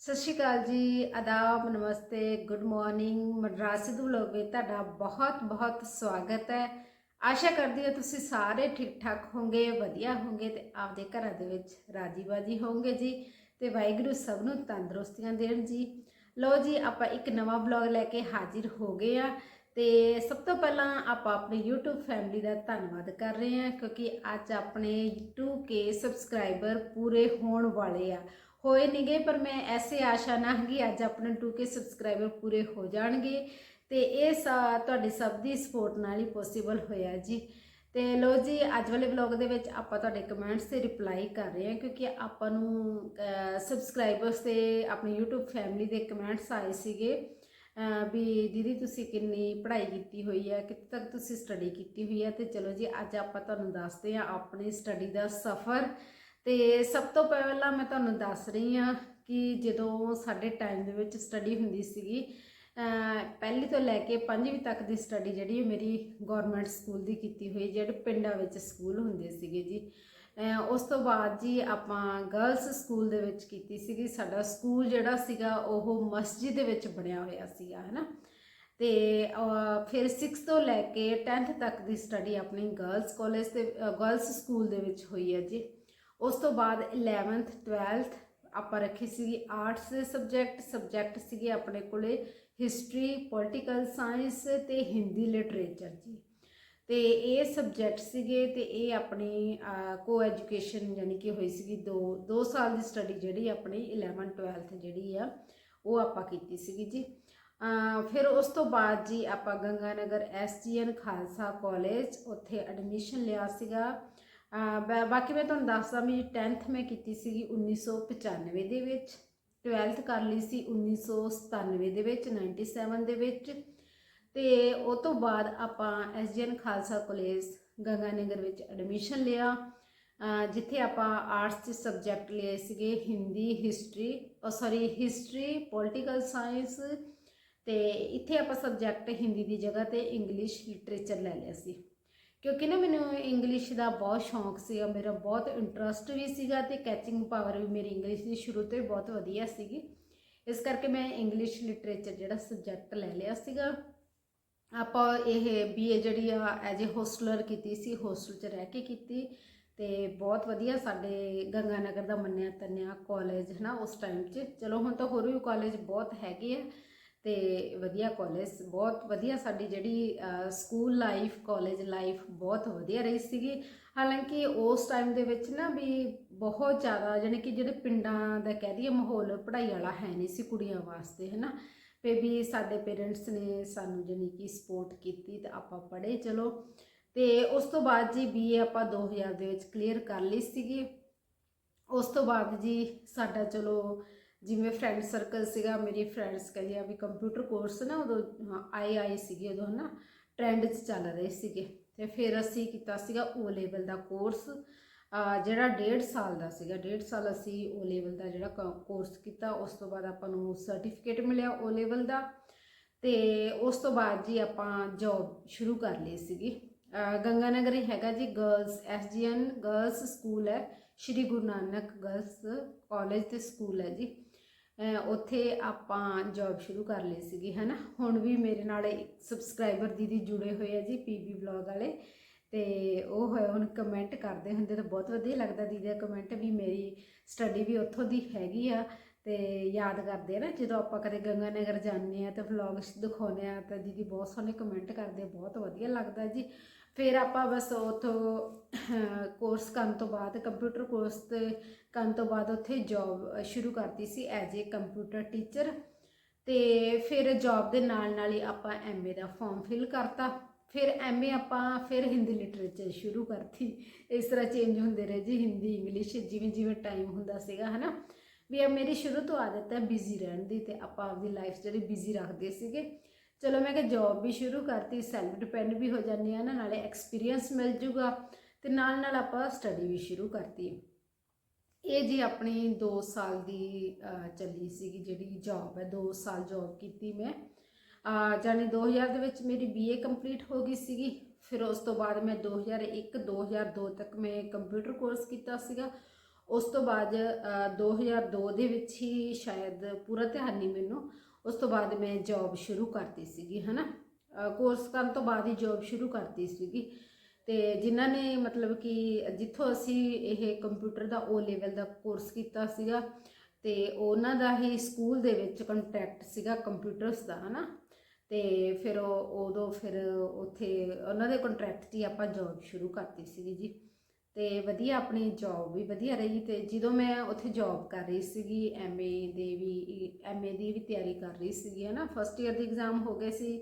ਸਤਿ ਸ਼੍ਰੀ ਅਕਾਲ ਜੀ, ਆਦਾਬ, ਨਮਸਤੇ good morning Madrasi ਦੇ ਵਲੋਗ ਵਿੱਚ ਤੁਹਾਡਾ ਬਹੁਤ ਬਹੁਤ ਸਵਾਗਤ ਹੈ। ਆਸ਼ਾ ਕਰਦੀ ਹਾਂ ਤੁਸੀਂ ਸਾਰੇ ਠੀਕ ਠਾਕ ਹੋਵੋਗੇ, ਵਧੀਆ ਹੋਵੋਗੇ ਤੇ ਆਪਦੇ ਘਰਾਂ ਦੇ ਵਿੱਚ ਰਾਜੀ ਬਾਜੀ ਹੋਵੋਗੇ ਜੀ ਤੇ ਵਾਹਿਗੁਰੂ ਸਭ ਨੂੰ ਤੰਦਰੁਸਤੀਆਂ ਦੇਣ ਜੀ। ਲਓ ਜੀ, ਆਪਾਂ ਇੱਕ ਨਵਾਂ ਬਲੌਗ ਲੈ ਕੇ ਹਾਜ਼ਰ ਹੋ ਗਏ ਆ ਤੇ ਸਭ ਤੋਂ ਪਹਿਲਾਂ ਆਪਾਂ ਆਪਣੀ YouTube ਫੈਮਿਲੀ ਦਾ ਧੰਨਵਾਦ ਕਰ ਰਹੇ ਹਾਂ ਕਿਉਂਕਿ ਅੱਜ ਆਪਣੇ 2k ਸਬਸਕ੍ਰਾਈਬਰ ਪੂਰੇ ਹੋਣ ਵਾਲੇ ਆ। ਹੋਏ ਨਹੀਂਗੇ ਪਰ ਮੈਂ ਐਸੇ ਆਸ਼ਾ ਨਾ ਕਿ ਅੱਜ ਆਪਣੇ 2k ਸਬਸਕ੍ਰਾਈਬਰ ਪੂਰੇ ਹੋ ਜਾਣਗੇ। ਤੇ ਇਹ ਸਾ, ਤੁਹਾਡੀ ਸਭ ਦੀ ਸਪੋਰਟ ਨਾਲ ਹੀ ਪੋਸੀਬਲ ਹੋਇਆ ਜੀ। ਤੇ ਲੋ ਜੀ, ਅੱਜ ਵਾਲੇ ਵਲੌਗ ਦੇ ਵਿੱਚ ਆਪਾਂ ਤੁਹਾਡੇ ਕਮੈਂਟਸ ਤੇ ਰਿਪਲਾਈ ਕਰ ਰਹੇ ਹਾਂ, ਕਿਉਂਕਿ ਆਪਾਂ ਨੂੰ ਸਬਸਕ੍ਰਾਈਬਰਸ ਤੇ ਆਪਣੀ YouTube ਫੈਮਿਲੀ ਦੇ ਕਮੈਂਟਸ ਆਏ ਸੀਗੇ। ਵੀ ਦੀਦੀ ਤੁਸੀਂ ਕਿੰਨੀ ਪੜ੍ਹਾਈ ਕੀਤੀ ਹੋਈ ਹੈ ਕਿੱਥੇ ਤੱਕ ਤੁਸੀਂ ਸਟੱਡੀ ਕੀਤੀ ਹੋਈ ਹੈ ਤੇ ਚਲੋ ਜੀ, ਅੱਜ ਆਪਾਂ ਤੁਹਾਨੂੰ ਦੱਸਦੇ ਹਾਂ ਆਪਣੀ ਸਟੱਡੀ ਦਾ ਸਫ਼ਰ। ਤੇ ਸਭ ਤੋਂ ਪਹਿਲਾਂ ਮੈਂ ਤੁਹਾਨੂੰ ਦੱਸ ਰਹੀ ਹਾਂ ਕਿ ਜਦੋਂ ਸਾਡੇ ਟਾਈਮ ਦੇ ਵਿੱਚ ਸਟੱਡੀ ਹੁੰਦੀ ਸੀਗੀ ਪਹਿਲੀ ਤੋਂ ਲੈ ਕੇ ਪੰਜਵੀਂ ਤੱਕ ਦੀ ਸਟੱਡੀ ਜਿਹੜੀ ਮੇਰੀ ਗਵਰਨਮੈਂਟ ਸਕੂਲ ਦੀ ਕੀਤੀ ਹੋਈ ਜਿਹੜੇ ਪਿੰਡਾਂ ਵਿੱਚ ਸਕੂਲ ਹੁੰਦੇ ਸੀਗੇ ਜੀ। ਉਸ ਤੋਂ ਬਾਅਦ ਜੀ ਆਪਾਂ ਗਰਲਸ ਸਕੂਲ ਦੇ ਵਿੱਚ ਕੀਤੀ ਸੀਗੀ। ਸਾਡਾ ਸਕੂਲ ਜਿਹੜਾ ਸੀਗਾ ਉਹ ਮਸਜਿਦ ਦੇ ਵਿੱਚ ਬਣਿਆ ਹੋਇਆ ਸੀਗਾ ਹੈਨਾ? ਤੇ ਅਹ, ਫਿਰ 6 ਤੋਂ ਲੈ ਕੇ 10th ਤੱਕ ਦੀ ਸਟੱਡੀ ਆਪਣੀ ਗਰਲਸ ਕਾਲਜ ਤੇ ਗਰਲਸ ਸਕੂਲ ਦੇ ਵਿੱਚ ਹੋਈ ਹੈ ਜੀ। ਉਸ ਤੋਂ ਬਾਅਦ 11th 12th ਆਪਾਂ ਰੱਖੀ ਸੀਗੀ ਆਰਟਸ ਦੇ ਸਬਜੈਕਟ ਸਬਜੈਕਟ ਸੀਗੇ ਆਪਣੇ ਕੋਲੇ ਹਿਸਟਰੀ ਪੋਲੀਟੀਕਲ ਸਾਇੰਸ ਤੇ ਹਿੰਦੀ ਲਿਟਰੇਚਰ ਜੀ। ਤੇ ਇਹ ਸਬਜੈਕਟ ਸੀਗੇ ਤੇ ਇਹ ਆਪਣੀ ਕੋ ਐਜੂਕੇਸ਼ਨ ਯਾਨੀ ਕਿ ਹੋਈ ਸੀਗੀ 2 2 ਸਾਲ ਦੀ ਸਟੱਡੀ ਜਿਹੜੀ ਆਪਣੀ 11 12th ਜਿਹੜੀ ਆ, ਉਹ ਆਪਾਂ ਕੀਤੀ ਸੀਗੀ ਜੀ। ਫਿਰ ਉਸ ਤੋਂ ਬਾਅਦ ਜੀ ਆਪਾਂ ਗੰਗਾ ਨਗਰ ਐਸਜੀਐਨ ਖਾਲਸਾ ਕਾਲਜ ਉੱਥੇ ਐਡਮਿਸ਼ਨ ਲਿਆ ਸੀਗਾ। ਬਾਕੀ ਮੈਂ ਤੁਹਾਨੂੰ ਦੱਸਦਾ ਵੀ 10th ਮੈਂ ਕੀਤੀ ਸੀਗੀ 1995 ਦੇ ਵਿੱਚ 12th ਕਰ ਲਈ ਸੀ 1997 ਦੇ ਵਿੱਚ 97 ਦੇ ਵਿੱਚ ਤੇ ਉਹ ਤੋਂ ਬਾਅਦ ਆਪਾਂ ਐਸਜੀਐਨ ਖਾਲਸਾ ਕਾਲਜ ਗੰਗਾਨਗਰ ਵਿੱਚ ਐਡਮਿਸ਼ਨ ਲਿਆ। ਜਿੱਥੇ ਆਪਾਂ ਆਰਟਸ ਦੇ ਸਬਜੈਕਟ ਲਏ ਸੀਗੇ, ਹਿੰਦੀ ਹਿਸਟਰੀ ਉਹ ਸੌਰੀ ਹਿਸਟਰੀ ਪੋਲੀਟੀਕਲ ਸਾਇੰਸ ਤੇ ਇੱਥੇ ਆਪਾਂ ਸਬਜੈਕਟ ਹਿੰਦੀ ਦੀ ਜਗ੍ਹਾ ਤੇ ਇੰਗਲਿਸ਼ ਲਿਟਰੇਚਰ ਲੈ ਲਿਆ ਸੀ। ਕਿਉਂਕਿ ਨਾ ਮੈਨੂੰ ਇੰਗਲਿਸ਼ ਦਾ ਬਹੁਤ ਸ਼ੌਂਕ ਸੀਗਾ, ਮੇਰਾ ਬਹੁਤ ਇੰਟਰਸਟ ਵੀ ਸੀਗਾ ਤੇ ਕੈਚਿੰਗ ਪਾਵਰ ਵੀ ਮੇਰੀ ਇੰਗਲਿਸ਼ ਦੀ ਸ਼ੁਰੂ ਤੋਂ ਹੀ ਬਹੁਤ ਵਧੀਆ ਸੀਗੀ। ਇਸ ਕਰਕੇ ਮੈਂ ਇੰਗਲਿਸ਼ ਲਿਟਰੇਚਰ ਜਿਹੜਾ ਸਬਜੈਕਟ ਲੈ ਲਿਆ ਸੀਗਾ। ਆਪਾਂ ਇਹ ਬੀਏ ਜਿਹੜੀ ਆ ਐਜ ਅ ਹੋਸਟਲਰ ਕੀਤੀ ਸੀ ਹੋਸਟਲ 'ਚ ਰਹਿ ਕੇ ਕੀਤੀ ਤੇ ਬਹੁਤ ਵਧੀਆ ਸਾਡੇ ਗੰਗਾ ਨਗਰ ਦਾ ਮੰਨਿਆ ਤੰਨਿਆ ਕਾਲਜ ਹੈ ਨਾ ਉਸ ਟਾਈਮ 'ਚ। ਚਲੋ ਹੁਣ ਤਾਂ ਹੋਰ ਵੀ ਕਾਲਜ ਬਹੁਤ ਹੈਗੇ ਆ ਤੇ ਵਧੀਆ ਕਾਲਜ ਬਹੁਤ ਵਧੀਆ ਸਾਡੀ ਜਿਹੜੀ ਸਕੂਲ ਲਾਈਫ ਕਾਲਜ ਲਾਈਫ ਬਹੁਤ ਵਧੀਆ ਰਹੀ ਸੀਗੀ। ਹਾਲਾਂਕਿ ਉਸ ਟਾਈਮ ਦੇ ਵਿੱਚ ਨਾ ਵੀ ਬਹੁਤ ਜ਼ਿਆਦਾ ਯਾਨੀ ਕਿ ਜਿਹੜੇ ਪਿੰਡਾਂ ਦਾ ਕਹਿ ਦਈਏ ਮਾਹੌਲ ਪੜ੍ਹਾਈ ਵਾਲਾ ਹੈ ਨਹੀਂ ਸੀ ਕੁੜੀਆਂ ਵਾਸਤੇ ਹੈ ਨਾ ਤੇ ਵੀ ਸਾਡੇ ਪੇਰੈਂਟਸ ਨੇ ਸਾਨੂੰ ਜਾਣੀ ਕਿ ਸਪੋਰਟ ਕੀਤੀ ਤੇ ਆਪਾਂ ਪੜ੍ਹੇ, ਚਲੋ। ਤੇ ਉਸ ਤੋਂ ਬਾਅਦ ਜੀ ਬੀਏ ਆਪਾਂ 2000 ਦੇ ਵਿੱਚ ਕਲੀਅਰ ਕਰ ਲਈ ਸੀਗੀ। ਉਸ ਤੋਂ ਬਾਅਦ ਜੀ ਸਾਡਾ ਚਲੋ ਜਿਵੇਂ ਫਰੈਂਡ ਸਰਕਲ ਸੀਗਾ ਮੇਰੀ ਫਰੈਂਡਸ ਕਹਿੰਦੀ ਆ ਵੀ ਕੰਪਿਊਟਰ ਕੋਰਸ ਨਾ ਉਦੋਂ ਹਾਂ, ਆਏ ਆਏ ਸੀਗੇ ਉਦੋਂ ਹਨਾ ਟ੍ਰੈਂਡ 'ਚ ਚੱਲ ਰਹੇ ਸੀਗੇ। ਤੇ ਫਿਰ ਅਸੀਂ ਕੀਤਾ ਸੀਗਾ ਓ ਲੈਵਲ ਦਾ ਕੋਰਸ ਜਿਹੜਾ 1.5 ਸਾਲ ਦਾ ਸੀਗਾ 1.5 ਸਾਲ ਅਸੀਂ ਓ ਲੈਵਲ ਦਾ ਜਿਹੜਾ ਕੋਰਸ ਕੀਤਾ ਉਸ ਤੋਂ ਬਾਅਦ ਆਪਾਂ ਨੂੰ ਸਰਟੀਫਿਕੇਟ ਮਿਲਿਆ ਓ ਲੈਵਲ ਦਾ। ਤੇ ਉਸ ਤੋਂ ਬਾਅਦ ਜੀ ਆਪਾਂ ਜੌਬ ਸ਼ੁਰੂ ਕਰ ਲਈ ਸੀਗੀ। ਗੰਗਾ ਨਗਰ ਹੈਗਾ ਜੀ ਗਰਲਸ ਐਸਜੀਐਨ ਗਰਲਸ ਸਕੂਲ ਹੈ। ਸ਼੍ਰੀ ਗੁਰੂ ਨਾਨਕ ਗਰਲਸ ਕਾਲਜ ਤੇ ਸਕੂਲ ਹੈ ਜੀ। ਉੱਥੇ ਆਪਾਂ ਜੌਬ ਸ਼ੁਰੂ ਕਰ ਲਈ ਸੀਗੀ, ਹੈਨਾ? ਹੁਣ ਵੀ ਮੇਰੇ ਨਾਲ ਸਬਸਕ੍ਰਾਈਬਰ ਦੀਦੀ ਜੁੜੇ ਹੋਏ ਆ ਜੀ ਪੀਬੀ ਬਲੌਗ ਵਾਲੇ। ਤੇ ਉਹ ਹੁਣ ਕਮੈਂਟ ਕਰਦੇ ਹੁੰਦੇ ਤਾਂ ਬਹੁਤ ਵਧੀਆ ਲੱਗਦਾ ਦੀਦੀ ਦਾ ਕਮੈਂਟ ਵੀ, ਮੇਰੀ ਸਟੱਡੀ ਵੀ ਉੱਥੋਂ ਦੀ ਹੈਗੀ ਆ। ਤੇ ਯਾਦ ਕਰਦੇ ਆ ਨਾ, ਜਦੋਂ ਆਪਾਂ ਕਦੇ ਗੰਗਾ ਨਗਰ ਜਾਂਦੇ ਆ ਤੇ ਵਲੌਗਸ ਦਿਖਾਉਂਦੇ ਆ ਤਾਂ ਦੀਦੀ ਬਹੁਤ ਸੋਹਣੇ ਕਮੈਂਟ ਕਰਦੇ ਬਹੁਤ ਵਧੀਆ ਲੱਗਦਾ ਜੀ। ਫਿਰ ਆਪਾਂ ਬਸ ਉਥੋਂ ਕੋਰਸ ਕਰਨ ਤੋਂ ਬਾਅਦ ਕੰਪਿਊਟਰ ਕੋਰਸ ਤੇ ਕਰਨ ਤੋਂ ਬਾਅਦ ਉੱਥੇ ਜੌਬ ਸ਼ੁਰੂ ਕਰਤੀ ਸੀ ਐਜ ਏ ਕੰਪਿਊਟਰ ਟੀਚਰ ਤੇ ਫਿਰ ਜੌਬ ਦੇ ਨਾਲ ਨਾਲ ਹੀ ਆਪਾਂ ਐਮਏ ਦਾ ਫਾਰਮ ਫਿਲ ਕਰਤਾ। ਫਿਰ ਐਮਏ ਆਪਾਂ ਫਿਰ ਹਿੰਦੀ ਲਿਟਰੇਚਰ ਸ਼ੁਰੂ ਕਰਤੀ। ਇਸ ਤਰ੍ਹਾਂ ਚੇਂਜ ਹੁੰਦੇ ਰਹੇ ਜੀ, ਹਿੰਦੀ ਇੰਗਲਿਸ਼ ਜਿਵੇਂ ਜਿਵੇਂ ਟਾਈਮ ਹੁੰਦਾ ਸੀਗਾ, ਹਨਾ। ਵੀ ਇਹ ਮੇਰੀ ਸ਼ੁਰੂ ਤੋਂ ਆਦਤ ਹੈ ਬਿਜ਼ੀ ਰਹਿਣ ਦੀ ਤੇ ਆਪਾਂ ਆਪਦੀ ਲਾਈਫ ਜਿਹੜੀ ਬਿਜ਼ੀ ਰੱਖਦੇ ਸੀਗੇ। ਚਲੋ ਮੈਂ ਕਿਹਾ ਜੌਬ ਵੀ ਸ਼ੁਰੂ ਕਰਤੀ ਸੈਲਫ ਡਿਪੈਂਡ ਵੀ ਹੋ ਜਾਂਦੇ ਆ ਨਾ ਨਾਲੇ ਐਕਸਪੀਰੀਅੰਸ ਮਿਲ ਜੂਗਾ ਤੇ ਨਾਲ ਨਾਲ ਆਪਾਂ ਸਟੱਡੀ ਵੀ ਸ਼ੁਰੂ ਕਰਤੀ ਇਹ ਜੀ ਆਪਣੀ 2 ਸਾਲ ਦੀ ਚੱਲੀ ਸੀਗੀ ਜਿਹੜੀ ਜੌਬ ਹੈ 2 ਸਾਲ ਜੌਬ ਕੀਤੀ ਮੈਂ। ਅਹ, ਜਾਣੀ 2000 ਦੇ ਵਿੱਚ ਮੇਰੀ ਬੀਏ ਕੰਪਲੀਟ ਹੋ ਗਈ ਸੀਗੀ ਫਿਰ ਉਸ ਤੋਂ ਬਾਅਦ ਮੈਂ 2001 2002 ਤੱਕ ਮੈਂ ਕੰਪਿਊਟਰ ਕੋਰਸ ਕੀਤਾ ਸੀਗਾ। ਉਸ ਤੋਂ ਬਾਅਦ ਅ, 2002 ਦੇ ਵਿੱਚ ਹੀ ਸ਼ਾਇਦ ਪੂਰਾ ਧਿਆਨ ਨਹੀਂ ਮੈਨੂੰ ਉਸ ਤੋਂ ਬਾਅਦ ਮੈਂ ਜੌਬ ਸ਼ੁਰੂ ਕਰਤੀ ਸੀਗੀ, ਹਨਾ? ਕੋਰਸ ਕਰਨ ਤੋਂ ਬਾਅਦ ਹੀ ਜੌਬ ਸ਼ੁਰੂ ਕਰਤੀ ਸੀਗੀ। ਤੇ ਜਿਨ੍ਹਾਂ ਨੇ ਮਤਲਬ ਕਿ ਜਿੱਥੋਂ ਅਸੀਂ ਇਹ ਕੰਪਿਊਟਰ ਦਾ ਓ ਲੈਵਲ ਦਾ ਕੋਰਸ ਕੀਤਾ ਸੀਗਾ, ਤੇ ਉਹਨਾਂ ਦਾ ਹੀ ਸਕੂਲ ਦੇ ਵਿੱਚ ਕੰਟੈਕਟ ਸੀਗਾ ਕੰਪਿਊਟਰਸ ਦਾ, ਹਨਾ? ਤੇ ਫਿਰ ਉਦੋਂ ਫਿਰ ਉੱਥੇ ਉਹਨਾਂ ਦੇ ਕੰਟਰੈਕਟ 'ਚ ਹੀ ਆਪਾਂ ਜੌਬ ਸ਼ੁਰੂ ਕਰਤੀ ਸੀਗੀ ਜੀ। ਤੇ ਵਧੀਆ ਆਪਣੀ ਜੌਬ ਵੀ ਵਧੀਆ ਰਹੀ ਤੇ ਜਦੋਂ ਮੈਂ ਉੱਥੇ ਜੌਬ ਕਰ ਰਹੀ ਸੀਗੀ ਐਮਏ ਦੇ ਵੀ ਐਮਏ ਦੀ ਵੀ ਤਿਆਰੀ ਕਰ ਰਹੀ ਸੀਗੀ ਹੈ ਨਾ ਫਸਟ ਈਅਰ ਦੇ ਐਗਜ਼ਾਮ ਹੋ ਗਏ ਸੀ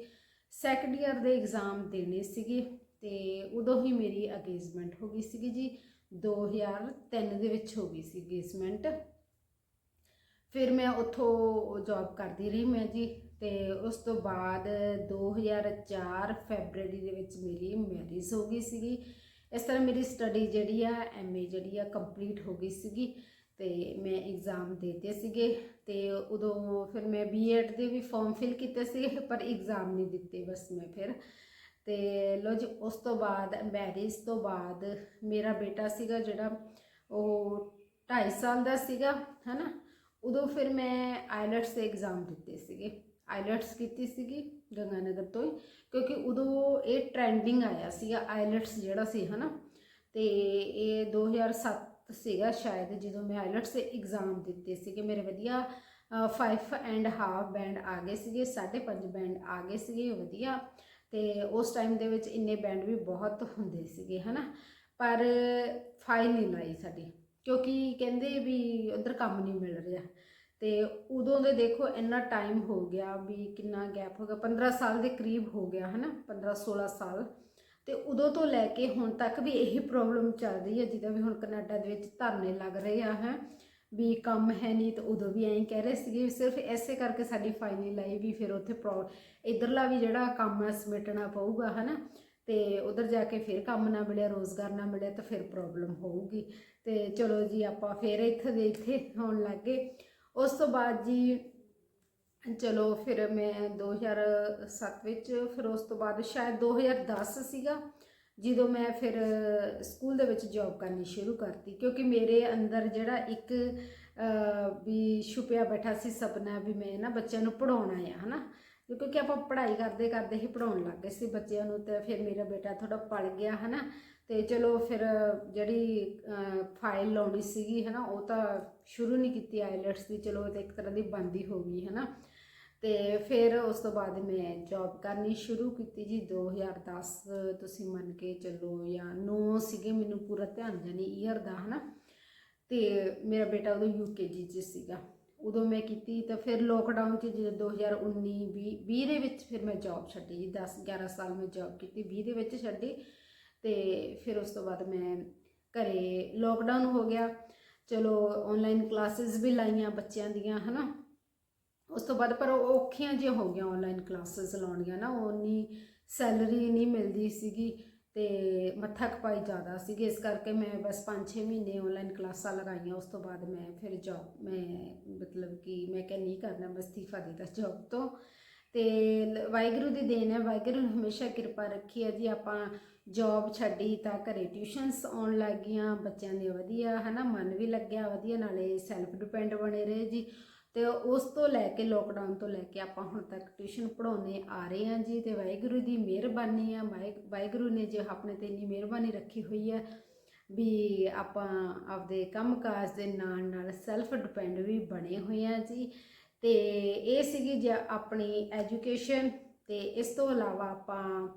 ਸੈਕੰਡ ਈਅਰ ਦੇ ਐਗਜ਼ਾਮ ਦੇਣੇ ਸੀਗੇ ਤੇ ਉਦੋਂ ਹੀ ਮੇਰੀ ਅਗੇਜਮੈਂਟ ਹੋ ਗਈ ਸੀਗੀ ਜੀ। 2003 ਦੇ ਵਿੱਚ ਹੋ ਗਈ ਸੀ ਅਗੇਜਮੈਂਟ ਫਿਰ ਮੈਂ ਉੱਥੋਂ ਜੌਬ ਕਰਦੀ ਰਹੀ ਮੈਂ ਜੀ ਤੇ ਉਸ ਤੋਂ ਬਾਅਦ 2004 ਫੈਬਰੂਰੀ ਦੇ ਵਿੱਚ ਮੇਰੀ ਮੈਰਿਜ ਹੋ ਗਈ ਸੀਗੀ। ਇਸ ਤਰ੍ਹਾਂ ਮੇਰੀ ਸਟੱਡੀ ਜਿਹੜੀ ਆ ਐਮਏ ਜਿਹੜੀ ਆ ਕੰਪਲੀਟ ਹੋ ਗਈ ਸੀਗੀ ਤੇ ਮੈਂ ਐਗਜ਼ਾਮ ਦਿੱਤੇ ਸੀਗੇ ਤੇ ਉਦੋਂ ਫਿਰ ਮੈਂ ਬੀਐਡ ਦੇ ਵੀ ਫਾਰਮ ਫਿਲ ਕੀਤੇ ਸੀ, ਪਰ ਐਗਜ਼ਾਮ ਨਹੀਂ ਦਿੱਤੇ ਬਸ ਮੈਂ ਫਿਰ। ਤੇ ਲੋ ਜੀ, ਉਸ ਤੋਂ ਬਾਅਦ ਮੈਰਿਜ ਤੋਂ ਬਾਅਦ ਮੇਰਾ ਬੇਟਾ ਸੀਗਾ ਜਿਹੜਾ, ਉਹ 2.5 ਸਾਲ ਦਾ ਸੀਗਾ, ਹਨਾ? ਉਦੋਂ ਫਿਰ ਮੈਂ ਆਈਲੈਟਸ ਦੇ ਐਗਜ਼ਾਮ ਦਿੱਤੇ ਸੀਗੇ। ਆਈਲੈਟਸ ਕੀਤੀ ਸੀਗੀ ਗੰਗਾਨਗਰ ਤੋਂ ਹੀ, ਕਿਉਂਕਿ ਉਦੋਂ ਇਹ ਟ੍ਰੈਂਡਿੰਗ ਆਇਆ ਸੀਗਾ ਆਈਲੈਟਸ ਜਿਹੜਾ ਸੀ, ਹਨਾ? ਤੇ ਇਹ 2007 ਸੀਗਾ ਸ਼ਾਇਦ ਜਦੋਂ ਮੈਂ ਆਈਲੈਟਸ ਦੇ ਐਗਜ਼ਾਮ ਦਿੱਤੇ ਸੀਗੇ। ਮੇਰੇ ਵਧੀਆ 5 ਐਂਡ ਹਾਫ ਬੈਂਡ ਆ ਗਏ ਸੀਗੇ 5.5 ਬੈਂਡ ਆ ਗਏ ਸੀਗੇ ਵਧੀਆ। ਤੇ ਉਸ ਟਾਈਮ ਦੇ ਵਿੱਚ ਇੰਨੇ ਬੈਂਡ ਵੀ ਬਹੁਤ ਹੁੰਦੇ ਸੀਗੇ, ਹਨਾ? ਪਰ ਫਾਈਲ ਨਹੀਂ ਲਾਈ ਸਾਡੀ, ਕਿਉਂਕਿ ਕਹਿੰਦੇ ਵੀ ਉਧਰ ਕੰਮ ਨਹੀਂ ਮਿਲ ਰਿਹਾ। ਤੇ ਉਦੋਂ ਦੇ ਦੇਖੋ ਇੰਨਾ ਟਾਈਮ ਹੋ ਗਿਆ ਵੀ ਕਿੰਨਾ ਗੈਪ ਹੋ ਗਿਆ। 15 ਸਾਲ ਦੇ ਕਰੀਬ ਹੋ ਗਿਆ, ਹਨਾ? 15 16 ਸਾਲ। ਤੇ ਉਦੋਂ ਤੋਂ ਲੈ ਕੇ ਹੁਣ ਤੱਕ ਵੀ ਇਹੀ ਪ੍ਰੋਬਲਮ ਚੱਲ ਰਹੀ ਹੈ, ਜਿੱਦਾਂ ਵੀ ਹੁਣ ਕੈਨੇਡਾ ਦੇ ਵਿੱਚ ਧਰਨੇ ਲੱਗ ਰਹੇ ਆ, ਹੈ? ਵੀ ਕੰਮ ਹੈ ਨਹੀਂ ਤੇ ਉਦੋਂ ਵੀ ਐਂ ਕਹਿ ਰਹੇ ਸੀਗੇ। ਵੀ ਸਿਰਫ ਐਸੇ ਕਰਕੇ ਸਾਡੀ ਫਾਈਲ ਆਈ ਵੀ ਫਿਰ ਉੱਥੇ ਪ੍ਰੋ ਇਧਰਲਾ ਵੀ ਜਿਹੜਾ ਕੰਮ ਹੈ ਸਮੇਟਣਾ ਪਊਗਾ, ਹਨਾ? ਤੇ ਉਧਰ ਜਾ ਕੇ ਫਿਰ ਕੰਮ ਨਾ ਮਿਲਿਆ, ਰੋਜ਼ਗਾਰ ਨਾ ਮਿਲਿਆ ਤਾਂ ਫਿਰ ਪ੍ਰੋਬਲਮ ਹੋਊਗੀ। ਤੇ ਚਲੋ ਜੀ, ਆਪਾਂ ਫਿਰ ਇੱਥੇ ਦੇ ਇੱਥੇ ਹੋਣ ਲੱਗੇ ਉਸ ਤੋਂ ਬਾਅਦ ਜੀ, ਚਲੋ ਫਿਰ ਮੈਂ 2007 ਵਿੱਚ, ਫਿਰ ਉਸ ਤੋਂ ਬਾਅਦ ਸ਼ਾਇਦ 2010 ਸੀਗਾ, ਜਦੋਂ ਮੈਂ ਫਿਰ ਸਕੂਲ ਦੇ ਵਿੱਚ ਜੌਬ ਕਰਨੀ ਸ਼ੁਰੂ ਕਰਤੀ, ਕਿਉਂਕਿ ਮੇਰੇ ਅੰਦਰ ਜਿਹੜਾ ਇੱਕ ਵੀ ਛੁਪਿਆ ਬੈਠਾ ਸੀ ਸੁਪਨਾ ਵੀ ਮੈਂ ਨਾ ਬੱਚਿਆਂ ਨੂੰ ਪੜਾਉਣਾ ਹੈ ਹਨਾ? ਕਿਉਂਕਿ ਆਪਾਂ ਪੜ੍ਹਾਈ ਕਰਦੇ ਕਰਦੇ ਹੀ ਪੜਾਉਣ ਲੱਗ ਗਏ ਸੀ ਬੱਚਿਆਂ ਨੂੰ, ਤੇ ਫਿਰ ਮੇਰਾ ਬੇਟਾ ਥੋੜਾ ਪੜ ਗਿਆ, ਹਨਾ? ਤੇ ਚਲੋ ਫਿਰ ਜਿਹੜੀ ਫਾਈਲ ਲਾਉਣੀ ਸੀਗੀ ਹੈ ਨਾ ਉਹ ਤਾਂ ਸ਼ੁਰੂ ਨਹੀਂ ਕੀਤੀ ਆਈਲੈਟਸ ਦੀ, ਚਲੋ ਉਹ ਤਾਂ ਇੱਕ ਤਰ੍ਹਾਂ ਦੀ ਬੰਦ ਹੋ ਗਈ ਹੈ ਨਾ ਤੇ ਫਿਰ ਉਸ ਤੋਂ ਬਾਅਦ ਮੈਂ ਜੌਬ ਕਰਨੀ ਸ਼ੁਰੂ ਕੀਤੀ ਜੀ 2010 ਤੁਸੀਂ ਮੰਨ ਕੇ ਚੱਲੋ, ਜਾਂ 9 ਸੀਗੇ ਮੈਨੂੰ ਪੂਰਾ ਧਿਆਨ ਜਾਨੀ ਈਅਰ ਦਾ, ਹਨਾ। ਤੇ ਮੇਰਾ ਬੇਟਾ ਉਦੋਂ ਯੂਕੇਜੀ 'ਚ ਸੀਗਾ। ਉਦੋਂ ਮੈਂ ਕੀਤੀ, ਤਾਂ ਫਿਰ ਲੋਕਡਾਊਨ 'ਚ ਜਦੋਂ 2019 20 20 ਦੇ ਵਿੱਚ ਫਿਰ ਮੈਂ ਜੌਬ ਛੱਡੀ ਜੀ 10 11 ਸਾਲ ਮੈਂ ਜੌਬ ਕੀਤੀ 20 ਦੇ ਵਿੱਚ ਛੱਡੀ। ਤੇ ਫਿਰ ਉਸ ਤੋਂ ਬਾਅਦ ਮੈਂ ਘਰੇ ਲੋਕਡਾਊਨ ਹੋ ਗਿਆ। ਚਲੋ ਆਨਲਾਈਨ ਕਲਾਸਿਸ ਵੀ ਲਾਈਆਂ ਬੱਚਿਆਂ ਦੀਆਂ, ਹਨਾ। ਉਸ ਤੋਂ ਬਾਅਦ ਪਰ ਉਹ ਔਖੀਆਂ ਜਿਹੀਆਂ ਹੋ ਗਈਆਂ ਆਨਲਾਈਨ ਕਲਾਸਿਸ ਲਾਉਣੀਆਂ ਨਾ, ਉਹ ਉਨੀ ਸੈਲਰੀ ਨਹੀਂ ਮਿਲਦੀ ਸੀਗੀ ਤੇ ਮੱਥਾ ਖਪਾਈ ਜ਼ਿਆਦਾ ਸੀਗੀ। ਇਸ ਕਰਕੇ ਮੈਂ ਬਸ 5-6 ਮਹੀਨੇ ਆਨਲਾਈਨ ਕਲਾਸਾਂ ਲਗਾਈਆਂ। ਉਸ ਤੋਂ ਬਾਅਦ ਮੈਂ ਫਿਰ ਜੌਬ ਮੈਂ ਮਤਲਬ ਕਿ ਮੈਂ ਕਿਹਾ ਨਹੀਂ ਕਰਨਾ, ਬਸ ਅਸਤੀਫਾ ਦੇ ਦਿੱਤਾ ਜੌਬ ਤੋਂ। ਤੇ ਲ- ਵਾਹਿਗੁਰੂ ਦੀ ਦੇਣ ਹੈ। ਵਾਹਿਗੁਰੂ ਨੇ ਹਮੇਸ਼ਾ ਕਿਰਪਾ ਰੱਖੀ ਹੈ ਜੀ। ਆਪਾਂ ਜੌਬ ਛੱਡੀ ਤਾਂ ਘਰੇ ਟਿਊਸ਼ਨਸ ਆਉਣ ਲੱਗ ਗਈਆਂ। ਬੱਚਿਆਂ ਦੇ ਵਧੀਆ, ਹਨਾ, ਮਨ ਵੀ ਲੱਗਿਆ ਵਧੀਆ, ਨਾਲੇ ਸੈਲਫ ਡਿਪੈਂਡ ਬਣੇ ਰਹੇ ਜੀ। ਤੇ ਉਸ ਤੋਂ ਲੈ ਕੇ ਲੋਕਡਾਊਨ ਤੋਂ ਲੈ ਕੇ ਆਪਾਂ ਹੁਣ ਤੱਕ ਟਿਊਸ਼ਨ ਪੜਾਉਣੇ ਆ ਰਹੇ ਹਾਂ ਜੀ। ਤੇ ਵਾਹਿਗੁਰੂ ਦੀ ਮਿਹਰਬਾਨੀ ਆ। ਵਾਹਿ- ਵਾਹਿਗੁਰੂ ਨੇ ਜੇ ਆਪਣੇ ਤੇ ਇੰਨੀ ਮਿਹਰਬਾਨੀ ਰੱਖੀ ਹੋਈ ਹੈ ਵੀ ਆਪਾਂ ਆਪਦੇ ਕੰਮਕਾਜ ਦੇ ਨਾਲ ਨਾਲ ਸੈਲਫ ਡਿਪੈਂਡ ਵੀ ਬਣੇ ਹੋਏ ਆ ਜੀ। ਤੇ ਇਹ ਸੀਗੀ ਜੇ ਆਪਣੀ ਐਜੂਕੇਸ਼ਨ ਤੇ ਇਸ ਤੋਂ ਇਲਾਵਾ ਆਪਾਂ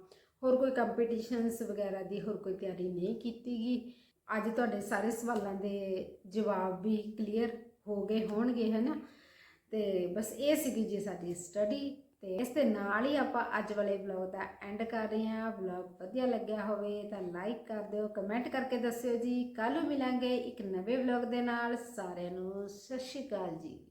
ਹੋਰ ਕੋਈ ਕੰਪੀਟੀਸ਼ਨਸ ਵਗੈਰਾ ਦੀ ਹੋਰ ਕੋਈ ਤਿਆਰੀ ਨਹੀਂ ਕੀਤੀਗੀ ਅੱਜ ਤੁਹਾਡੇ ਸਾਰੇ ਸਵਾਲਾਂ ਦੇ ਜਵਾਬ ਵੀ ਕਲੀਅਰ ਹੋ ਗਏ ਹੋਣਗੇ ਹੈ ਨਾ ਤੇ ਬਸ ਇਹ ਸੀਗੀ ਜੀ ਸਾਡੀ ਸਟੱਡੀ ਤੇ ਇਸ ਦੇ ਨਾਲ ਹੀ ਆਪਾਂ ਅੱਜ ਵਾਲੇ ਵਲੌਗ ਦਾ ਐਂਡ ਕਰ ਰਹੇ ਹਾਂ। ਵਲੌਗ ਵਧੀਆ ਲੱਗਿਆ ਹੋਵੇ ਤਾਂ ਲਾਈਕ ਕਰ ਦਿਓ ਕਮੈਂਟ ਕਰਕੇ ਦੱਸਿਓ ਜੀ। ਕੱਲ ਨੂੰ ਮਿਲਾਂਗੇ ਇੱਕ ਨਵੇਂ ਵਲੌਗ ਦੇ ਨਾਲ। ਸਾਰਿਆਂ ਨੂੰ ਸਤਿ ਸ਼੍ਰੀ ਅਕਾਲ ਜੀ।